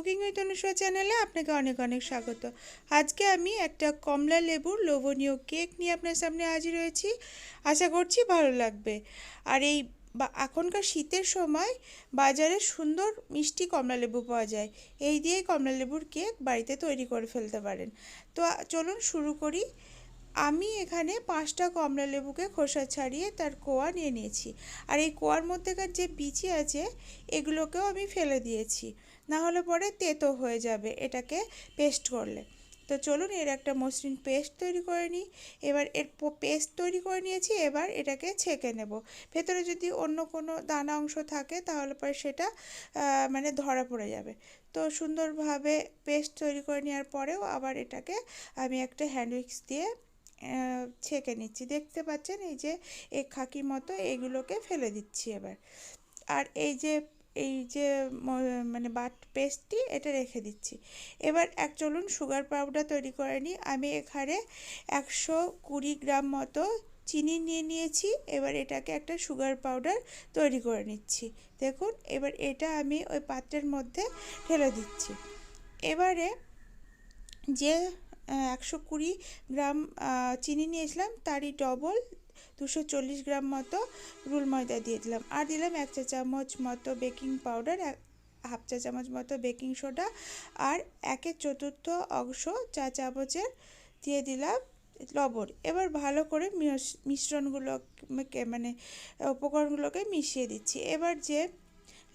Cooking with Anusha চ্যানেলে আপনাকে অনেক অনেক স্বাগত। আজকে আমি একটা কমলা লেবুর লোভনীয় কেক নিয়ে আপনার সামনে হাজির হয়েছি। আশা করছি ভালো লাগবে। আর এই বা, এখনকার শীতের সময় বাজারে সুন্দর মিষ্টি কমলা লেবু পাওয়া যায়। এই দিয়েই কমলা লেবুর কেক বাড়িতে তৈরি করে ফেলতে পারেন। তো চলুন শুরু করি। আমি এখানে পাঁচটা কমলা লেবুকে খোসা ছাড়িয়ে তার কোয়া নিয়ে নিয়েছি। আর এই কোয়ার মধ্যেকার যে বিচি আছে, এগুলোকেও আমি ফেলে দিয়েছি। না হলে পরে তেতো হয়ে যাবে এটাকে পেস্ট করলে। তো চলুন এর একটা মসৃণ পেস্ট তৈরি করে নিই। এবার এর পেস্ট তৈরি করে নিয়েছি, এবার এটাকে ছেঁকে নেব। ভেতরে যদি অন্য কোনো দানা অংশ থাকে, তাহলে পরে সেটা মানে ধরা পড়ে যাবে। তো সুন্দরভাবে পেস্ট তৈরি করে নেওয়ার পরেও আবার এটাকে আমি একটা হ্যান্ড উইক্স দিয়ে ছেঁকে নিচ্ছি। দেখতে পাচ্ছেন এই যে এই খাকি মতো এইগুলোকে ফেলে দিচ্ছি এবার। আর এই যে এই যে মানে বাট পেস্টটি এটা রেখে দিচ্ছি। এবার এক চলুন সুগার পাউডার তৈরি করে নিই। আমি এখানে একশো কুড়ি গ্রাম মতো চিনি নিয়ে নিয়েছি। এবার এটাকে একটা সুগার পাউডার তৈরি করে নিচ্ছি। দেখুন, এবার এটা আমি ওই পাত্রের মধ্যে ঢেলে দিচ্ছি। এবারে যে একশো কুড়ি গ্রাম চিনি নিয়েছিলাম, তারই ডবল দুশো চল্লিশ গ্রাম মতো রুল ময়দা দিয়ে দিলাম। আর দিলাম এক চা চামচ মতো বেকিং পাউডার হাফ চা চামচ মতো বেকিং সোডা আর একের চতুর্থ অংশ চা চামচের দিয়ে দিলাম লবণ। এবার ভালো করে মিশ্রণগুলোকে মানে উপকরণগুলোকে মিশিয়ে দিচ্ছি। এবার যে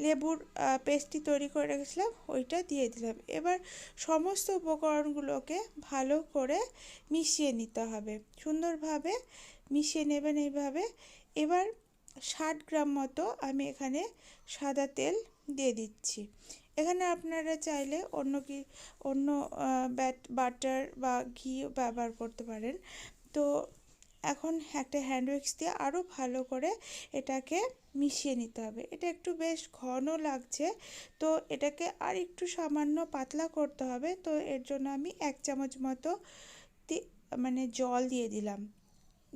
লেবুর পেস্টটি তৈরি করে রেখেছিলাম, ওইটা দিয়ে দিলাম। এবার সমস্ত উপকরণগুলোকে ভালো করে মিশিয়ে নিতে হবে। সুন্দরভাবে মিশিয়ে নেবেন এইভাবে। এবার ষাট গ্রাম মতো আমি এখানে সাদা তেল দিয়ে দিচ্ছি। এখানে আপনারা চাইলে অন্য কি, অন্য ব্যাট, বাটার বা ঘি ব্যবহার করতে পারেন। তো এখন একটা হ্যান্ড উইক্স দিয়ে আরও ভালো করে এটাকে মিশিয়ে নিতে হবে। এটা একটু বেশ ঘন লাগছে, তো এটাকে আর একটু সামান্য পাতলা করতে হবে, তো এর জন্য আমি এক চামচ মতো মানে জল দিয়ে দিলাম।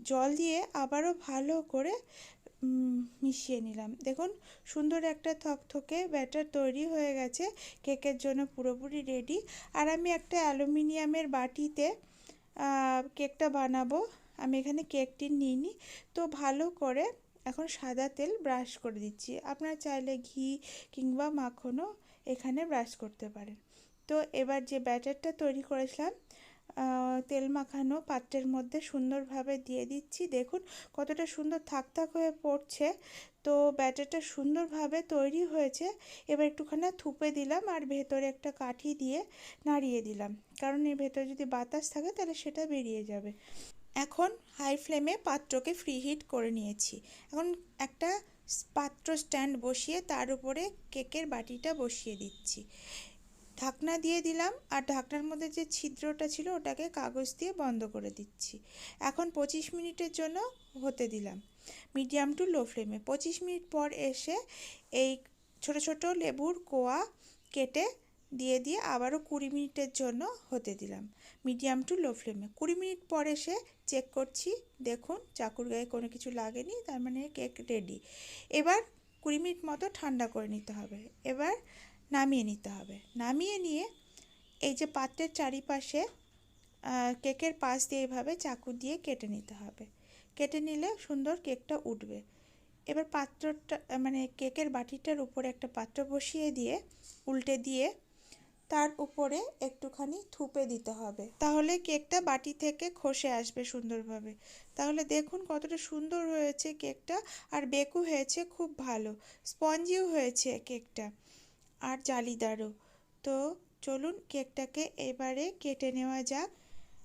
জল দিয়ে আবারও ভালো করে মিশিয়ে নিলাম। দেখুন, সুন্দর একটা থকথকে ব্যাটার তৈরি হয়ে গেছে, কেকের জন্য পুরোপুরি রেডি। আর আমি একটা অ্যালুমিনিয়ামের বাটিতে কেকটা বানাবো। আমি এখানে কেকটি নিইনি। তো ভালো করে এখন সাদা তেল ব্রাশ করে দিচ্ছি। আপনারা চাইলে ঘি কিংবা মাখনও এখানে ব্রাশ করতে পারেন। তো এবার যে ব্যাটারটা তৈরি করেছিলাম তেল মাখানো পাত্রের মধ্যে সুন্দরভাবে দিয়ে দিচ্ছি। দেখুন কতটা সুন্দর থাক থাক হয়ে পড়ছে। তো ব্যাটারটা সুন্দরভাবে তৈরি হয়েছে। এবার একটুখানি থুপে দিলাম আর ভেতরে একটা কাঠি দিয়ে নাড়িয়ে দিলাম। কারণ এর ভেতরে যদি বাতাস থাকে তাহলে সেটা বেরিয়ে যাবে। এখন হাই ফ্লেমে পাত্রকে ফ্রি হিট করে নিয়েছি। এখন একটা পাত্র স্ট্যান্ড বসিয়ে তার উপরে কেকের বাটিটা বসিয়ে দিচ্ছি। ঢাকনা দিয়ে দিলাম আর ঢাকনার মধ্যে যে ছিদ্রটা ছিল ওটাকে কাগজ দিয়ে বন্ধ করে দিচ্ছি। এখন পঁচিশ মিনিটের জন্য হতে দিলাম। মিডিয়াম টু লো ফ্লেমে পঁচিশ মিনিট পর এসে এই ছোট ছোট লেবুর কোয়া কেটে দিয়ে দিয়ে আবারও কুড়ি মিনিটের জন্য হতে দিলাম। মিডিয়াম টু লো ফ্লেমে। কুড়ি মিনিট পরে সে চেক করছি, দেখুন চাকুর গায়ে কোনো কিছু লাগেনি, তার মানে কেক রেডি এবার কুড়ি মিনিট মতো ঠান্ডা করে নিতে হবে। এবার নামিয়ে নিতে হবে। নামিয়ে নিয়ে এই যে পাত্রের চারিপাশে কেকের পাশ দিয়ে এইভাবে চাকু দিয়ে কেটে নিতে হবে। কেটে নিলে সুন্দর কেকটা উঠবে। এবার পাত্রটা মানে কেকের বাটিটার উপরে একটা পাত্র বসিয়ে দিয়ে, উল্টে দিয়ে তার উপরে একটুখানি থুপে দিতে হবে। তাহলে কেকটা বাটি থেকে খসে আসবে সুন্দরভাবে। তাহলে দেখুন কতটা সুন্দর হয়েছে কেকটা আর বেকু হয়েছে খুব ভালো। স্পঞ্জিও হয়েছে কেকটা আর জালিদারও। তো চলুন কেকটাকে এবারে কেটে নেওয়া যাক।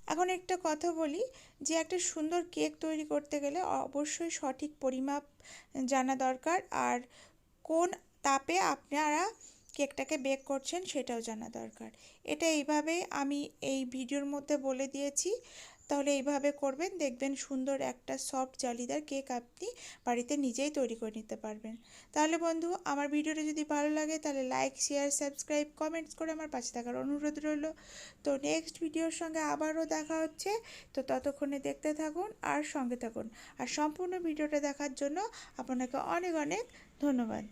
এখন একটা কথা বলি, যে একটা সুন্দর কেক তৈরি করতে গেলে অবশ্যই সঠিক পরিমাপ জানা দরকার। আর কোন তাপে আপনারা কেকটাকে বেক করছেন সেটাও জানা দরকার। এটা এইভাবে আমি এই ভিডিওর মধ্যে বলে দিয়েছি। তাহলে এইভাবে করবেন, দেখবেন সুন্দর একটা সফট জালিদার কেক আপনি বাড়িতে নিজেই তৈরি করে নিতে পারবেন। তাহলে বন্ধু, আমার ভিডিওটা যদি ভালো লাগে তাহলে লাইক শেয়ার সাবস্ক্রাইব কমেন্টস করে আমার পাশে থাকার অনুরোধ রইল। তো নেক্সট ভিডিওর সঙ্গে আবারও দেখা হচ্ছে। তো ততক্ষণে দেখতে থাকুন আর সঙ্গে থাকুন। আর সম্পূর্ণ ভিডিওটা দেখার জন্য আপনাকে অনেক অনেক ধন্যবাদ।